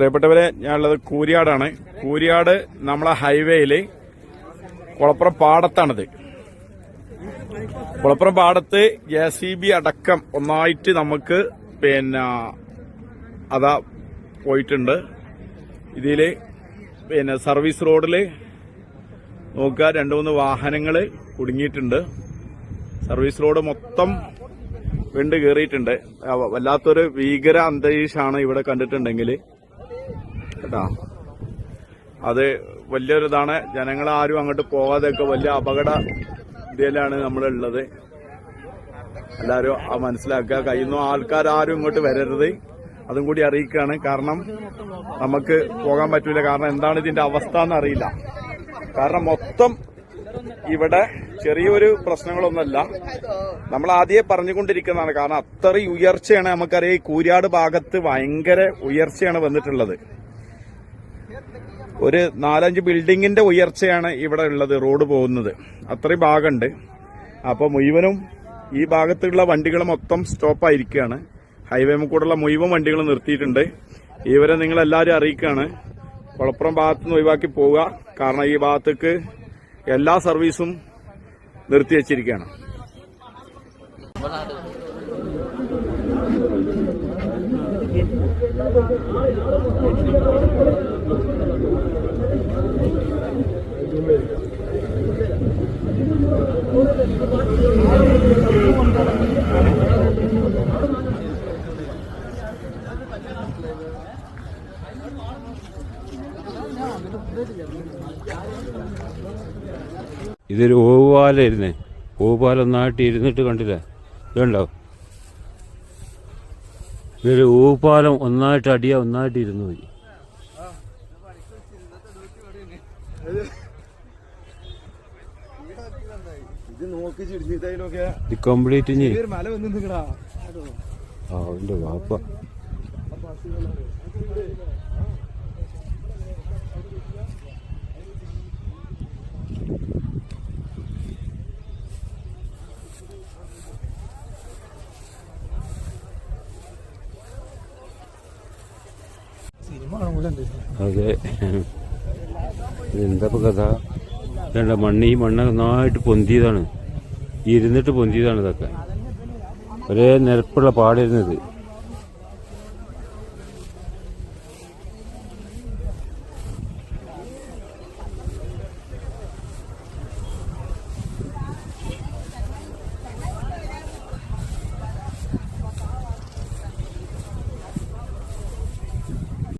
പ്രിയപ്പെട്ടവരെ ഞാനുള്ളത് കൂരിയാടാണ്. കൂരിയാട് നമ്മളെ ഹൈവേയിൽ കുളപ്പുറം പാടത്താണിത്. കുളപ്പുറം പാടത്ത് ജെ സി ബി അടക്കം ഒന്നായിട്ട് നമുക്ക് പിന്നെ അതാ പോയിട്ടുണ്ട്. ഇതിൽ പിന്നെ സർവീസ് റോഡിൽ നോക്കുക രണ്ടു മൂന്ന് വാഹനങ്ങൾ കുടുങ്ങിയിട്ടുണ്ട്. സർവീസ് റോഡ് മൊത്തം വെണ്ട് കയറിയിട്ടുണ്ട്. വല്ലാത്തൊരു ഭീകര അന്തരീക്ഷമാണ് ഇവിടെ കണ്ടിട്ടുണ്ടെങ്കിൽ കേട്ടാ. അത് വലിയൊരിതാണ്. ജനങ്ങൾ ആരും അങ്ങോട്ട് പോകാതെയൊക്കെ വലിയ അപകട ഇതിലാണ് നമ്മളുള്ളത്. എല്ലാവരും ആ മനസ്സിലാക്കുക. കഴിയുന്ന ആൾക്കാർ ആരും ഇങ്ങോട്ട് വരരുത്. അതും കൂടി അറിയിക്കുകയാണ്. കാരണം നമുക്ക് പോകാൻ പറ്റൂല. കാരണം എന്താണ് ഇതിന്റെ അവസ്ഥ എന്ന് അറിയില്ല. കാരണം മൊത്തം ഇവിടെ ചെറിയൊരു പ്രശ്നങ്ങളൊന്നുമല്ല. നമ്മൾ ആദ്യമേ പറഞ്ഞുകൊണ്ടിരിക്കുന്നതാണ്. കാരണം അത്രയും ഉയർച്ചയാണ് നമുക്കറിയാം. ഈ കൂരാട് ഭാഗത്ത് ഭയങ്കര ഉയർച്ചയാണ് വന്നിട്ടുള്ളത്. ഒരു നാലഞ്ച് ബിൽഡിങ്ങിന്റെ ഉയർച്ചയാണ് ഇവിടെ ഉള്ളത് റോഡ് പോകുന്നത്. അത്രയും ഭാഗമുണ്ട്. അപ്പൊ മുഴുവനും ഈ ഭാഗത്തുള്ള വണ്ടികൾ മൊത്തം സ്റ്റോപ്പായിരിക്കുകയാണ് ഹൈവേ കൂടെയുള്ള മുഴുവൻ വണ്ടികൾ നിർത്തിയിട്ടുണ്ട്. ഇവരെ നിങ്ങൾ എല്ലാവരും അറിയിക്കുകയാണ്. കുളപ്പുറം ഭാഗത്ത് നിന്ന് ഒഴിവാക്കി പോവുക. കാരണം ഈ ഭാഗത്തേക്ക് എല്ലാ സർവീസും നിർത്തി വെച്ചിരിക്കുകയാണ്. ഇതൊരു ഓവുപാലായിരുന്നേ ഓവുപാലം നാട്ടി ഇരുന്നിട്ട് കണ്ടില്ലേ? ഇതുണ്ടോ? ഇതൊരു ഓവുപാലം ഒന്നായിട്ട് അടിയ ഒന്നായിട്ട് ഇരുന്നു പോയി. ഇത് കംപ്ലീറ്റ് ഇനി. ആ ഉണ്ട് വാപ്പ. അതെ. എന്താ കഥ? വേണ്ട മണ്ണ് ഈ മണ്ണ് നന്നായിട്ട് പൊന്തിയതാണ്. ഇരുന്നിട്ട് പൊന്തിയതാണ് ഇതൊക്കെ. ഒരേ നിരപ്പുള്ള പാടിരുന്നത്